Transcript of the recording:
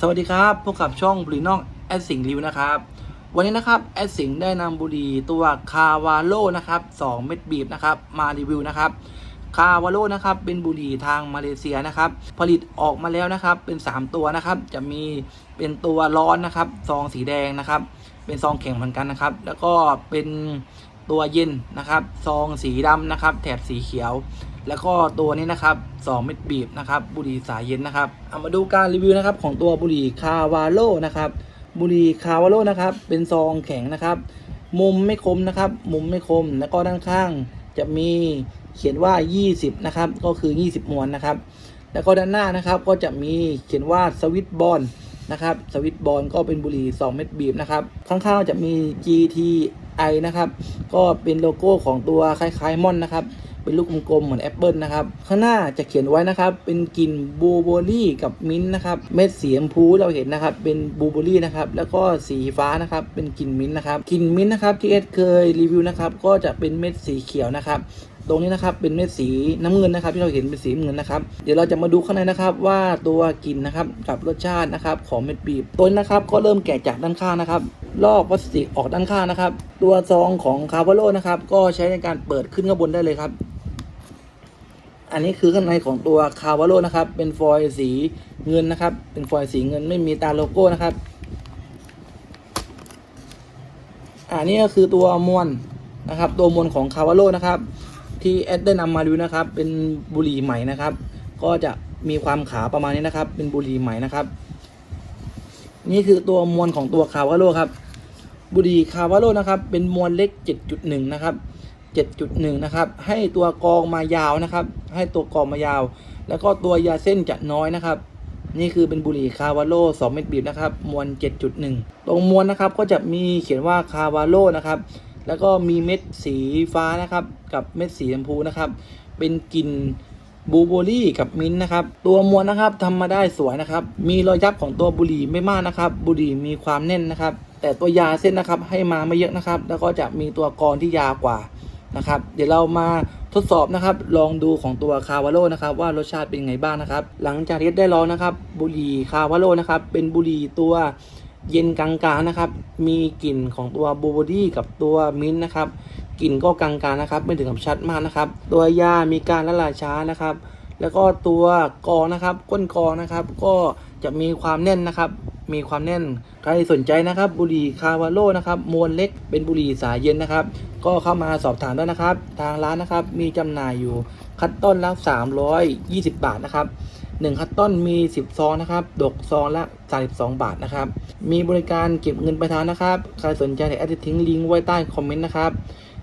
สวัสดีครับ พบกับช่องบุรีนอกแอดสิงรีวิวนะครับ วันนี้นะครับแอดสิงได้นำบุหรี่ตัวคาวาโลนะครับ2เม็ดบีบนะครับมารีวิวนะครับ คาวาโลนะครับเป็นบุหรี่ทางมาเลเซียนะครับ ผลิตออกมาแล้วนะครับเป็น 3 ตัวนะครับ จะมีเป็นตัวร้อนนะครับซองสีแดงนะครับ เป็นซองแข็งเหมือนกันนะครับ แล้วก็เป็นตัวเย็นนะครับ ซองสีดำนะครับ แถบสีเขียว แล้วก็ตัวนี้นะครับ2เม็ดบีบนะครับบุหรี่สายเย็นนะครับเอามาดูการรีวิวนะครับของตัวบุหรี่คาวาโลนะครับบุหรี่คาวาโลนะครับเป็นซองแข็งนะครับมุมไม่คมนะครับ มุมไม่คมแล้วก็ด้านข้างจะมีเขียนว่า 20 นะครับ ก็คือ 20 มวนนะครับ แล้วก็ด้านหน้านะครับก็จะมีเขียนว่าสวิตบอลนะครับ สวิตบอลก็เป็นบุหรี่ 2 เม็ดบีบนะครับ ข้างๆจะมี GTI นะครับ ก็เป็นโลโก้ของตัวคล้ายๆม่อนนะครับ เป็นลูกกลมๆเหมือนแอปเปิลนะครับ ข้างหน้าจะเขียนไว้นะครับ เป็นกลิ่นบลูเบอร์รี่กับมิ้นท์นะครับ เม็ดสีชมพูเราเห็นนะครับ เป็นบลูเบอร์รี่นะครับ แล้วก็สีฟ้านะครับ เป็นกลิ่นมิ้นท์นะครับ กลิ่นมิ้นท์นะครับที่เอสเคยรีวิวนะครับ ก็จะเป็นเม็ดสีเขียวนะครับตรงนี้นะครับเป็นเม็ดสีน้ำเงินนะครับ ที่เราเห็นเป็นสีน้ำเงินนะครับ เดี๋ยวเราจะมาดูข้างในนะครับว่าตัวกลิ่นนะครับกับรสชาตินะครับของเม็ดบีบตัวนี้นะครับก็เริ่มแกะจากด้านข้างนะครับ ลอกพลาสติกออกด้านข้างนะครับ ตัวซองของคาร์บโลนะครับ ก็ใช้ในการเปิดขึ้นข้างบนได้เลยครับ อันนี้คือข้างในของตัวคาวาโลนะครับ เป็นฟอยล์สีเงินนะครับ เป็นฟอยล์สีเงินไม่มีตาโลโก้นะครับ อันนี้ก็คือตัวมวลนะครับ ตัวมวลของคาวาโลนะครับ ที่แอดได้นำมาดูนะครับ เป็นบุหรี่ใหม่นะครับ ก็จะมีความขาวประมาณนี้นะครับ เป็นบุหรี่ใหม่นะครับ นี่คือตัวมวลของตัวคาวาโลครับ บุหรี่คาวาโลนะครับ เป็นมวลเล็ก 7.1 นะครับ 7.1 นะครับ ให้ตัวกองมายาวนะครับ ให้ตัวกองมายาว แล้วก็ตัวยาเส้นจะน้อยนะครับ นี่คือเป็นบุหรี่คาวาโล2เม็ดบีบนะครับ มวล 7.1 ตรงมวลนะครับก็จะมีเขียนว่าคาวาโลนะครับ แล้วก็มีเม็ดสีฟ้านะครับ กับเม็ดสีชมพูนะครับ เป็นกลิ่นบลูเบอรี่กับมิ้นท์นะครับ ตัวมวลนะครับทำมาได้สวยนะครับ มีรอยยับของตัวบุหรี่ไม่มากนะครับ บุหรี่มีความแน่นนะครับ แต่ตัวยาเส้นนะครับให้มาไม่เยอะนะครับ แล้วก็จะมีตัวกรที่ยาวกว่า นะครับ เดี๋ยวเรามาทดสอบนะครับ ลองดูของตัวคาวาโลนะครับ ว่ารสชาติเป็นไงบ้างนะครับ หลังจากที่ได้ลองนะครับ บุหรี่คาวาโลนะครับ เป็นบุหรี่ตัวเย็นกลางๆนะครับ มีกลิ่นของตัวบูบอร์รี่กับตัวมิ้นท์นะครับ กลิ่นก็กลางๆนะครับ ไม่ถึงกับชัดมากนะครับ ตัวยามีการละลายช้านะครับ แล้วก็ตัวกองนะครับ ก้นกองนะครับ ก็จะมีความแน่นนะครับ มีความแน่น ใครสนใจนะครับ บุหรี่คาวาโลนะครับมวลเล็กเป็นบุหรี่สายเย็นนะครับ ก็เข้ามาสอบถามได้นะครับ ทางร้านนะครับมีจำหน่ายอยู่คัตต้นละ320 บาทนะครับ1คัตต้นมี 10 ซองนะครับดกซองละ 32 บาทนะครับ มีบริการเก็บเงินปลายทางนะครับ ใครสนใจเดี๋ยวแอดจะทิ้งลิงก์ไว้ใต้คอมเมนต์นะครับ